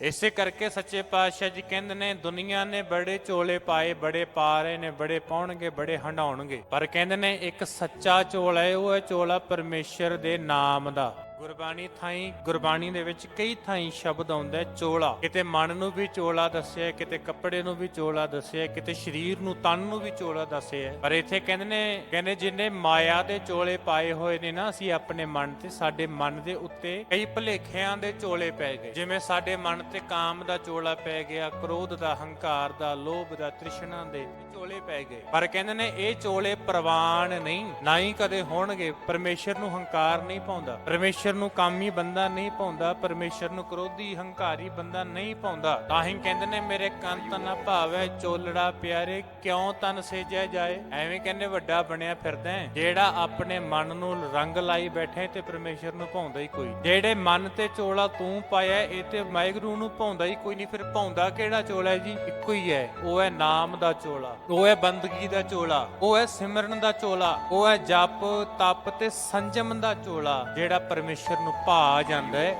ਇਸੇ ਕਰਕੇ ਸੱਚੇ ਪਾਤਸ਼ਾਹ ਜੀ ਕਹਿੰਦੇ ਨੇ, ਦੁਨੀਆ ਨੇ ਬੜੇ ਚੋਲੇ ਪਾਏ, ਬੜੇ ਪਾ ਰਹੇ ਨੇ, ਬੜੇ ਪਾਉਣਗੇ, ਬੜੇ ਹੰਡਾਉਣਗੇ ਪਰ ਕਹਿੰਦੇ ਨੇ, ਇੱਕ ਸੱਚਾ ਚੋਲਾ ਹੈ, ਉਹ ਹੈ ਚੋਲਾ ਪਰਮੇਸ਼ਰ ਦੇ ਨਾਮ ਦਾ। ਗੁਰਬਾਣੀ ਥਾਈ, ਗੁਰਬਾਣੀ ਦੇ ਵਿੱਚ ਕਈ ਥਾਈ ਸ਼ਬਦ ਆਉਂਦਾ ਹੈ, ਚੋਲਾ। ਕਿਤੇ ਮਨ ਨੂੰ ਵੀ ਚੋਲਾ ਦੱਸਿਆ, ਕਿਤੇ ਕੱਪੜੇ ਨੂੰ ਵੀ ਚੋਲਾ ਦੱਸਿਆ, ਕਿਤੇ ਸਰੀਰ ਨੂੰ, ਤਨ ਨੂੰ ਵੀ ਚੋਲਾ ਦੱਸਿਆ। ਪਰ ਇੱਥੇ ਕਹਿੰਦੇ ਨੇ, ਕਹਿੰਦੇ ਜਿੰਨੇ ਮਾਇਆ ਦੇ ਚੋਲੇ ਪਾਏ ਹੋਏ ਨੇ ਨਾ, ਅਸੀਂ ਆਪਣੇ ਮਨ ਤੇ, ਸਾਡੇ ਮਨ ਦੇ ਉੱਤੇ ਕਈ ਭਲੇਖਿਆਂ ਦੇ ਚੋਲੇ ਪੈ ਗਏ। ਜਿਵੇਂ ਸਾਡੇ ਮਨ ਤੇ ਕਾਮ ਦਾ ਚੋਲਾ ਪੈ ਗਿਆ, ਕ੍ਰੋਧ ਦਾ, ਹੰਕਾਰ ਦਾ, ਲੋਭ ਦਾ, ਤ੍ਰਿਸ਼ਨਾ ਦੇ ਚੋਲੇ ਪੈ ਗਏ। ਪਰ ਕਹਿੰਦੇ ਨੇ, ਇਹ ਚੋਲੇ ਪ੍ਰਵਾਨ ਨਹੀਂ, ਨਾ ਹੀ ਕਦੇ ਹੋਣਗੇ, ਪਰਮੇਸ਼ਰ ਨੂੰ ਹੰਕਾਰ ਨਹੀਂ ਪਾਉਂਦਾ। ਪਰਮੇਸ਼ਰ ਨੂੰ ਕਾਮੀ ਬੰਦਾ ਨਹੀਂ ਪਾਉਂਦਾ, ਪਰਮੇਸ਼ਰ ਨੂੰ ਕ੍ਰੋਧੀ ਹੰਕਾਰੀ ਬੰਦਾ ਨਹੀਂ ਪਾਉਂਦਾ। ਤਾਂ ਹੀ ਕਹਿੰਦੇ ਨੇ, ਮੇਰੇ ਕੰਤ ਨਾ ਭਾਵੈ ਚੋਲੜਾ ਪਿਆਰੇ, ਕਿਉਂ ਤਨ ਸੇਜਿਆ ਜਾਏ? ਐਵੇਂ ਕਹਿੰਦੇ, ਵੱਡਾ ਬਣਿਆ ਫਿਰਦਾ ਜਿਹੜਾ ਆਪਣੇ ਮਨ ਨੂੰ ਰੰਗ ਲਾਈ ਬੈਠੇ ਤੇ ਪਰਮੇਸ਼ਰ ਨੂੰ ਭਾਉਂਦਾ ਹੀ ਕੋਈ। ਜਿਹੜੇ ਮਨ ਤੇ ਚੋਲਾ ਤੂੰ ਪਾਇਆ ਇਹ ਤੇ ਵਾਹਿਗੁਰੂ ਨੂੰ ਭਾਉਂਦਾ ਹੀ ਕੋਈ ਨਹੀਂ। ਫਿਰ ਭਾਉਂਦਾ ਕਿਹੜਾ ਚੋਲਾ ਹੈ ਜੀ? ਇੱਕੋ ਹੀ ਹੈ ਉਹ ਹੈ ਨਾਮ ਦਾ ਚੋਲਾ। ਉਹ ਹੈ ਬੰਦਗੀ ਦਾ ਚੋਲਾ। ਉਹ ਹੈ ਸਿਮਰਨ ਦਾ ਚੋਲਾ। ਉਹ ਹੈ ਜਪ, ਤਪ ਤੇ ਸੰਜਮ ਦਾ ਚੋਲਾ, ਜਿਹੜਾ ਪਰਮੇਸ਼ਰ ਨੂੰ ਭਾ ਜਾਂਦਾ ਹੈ।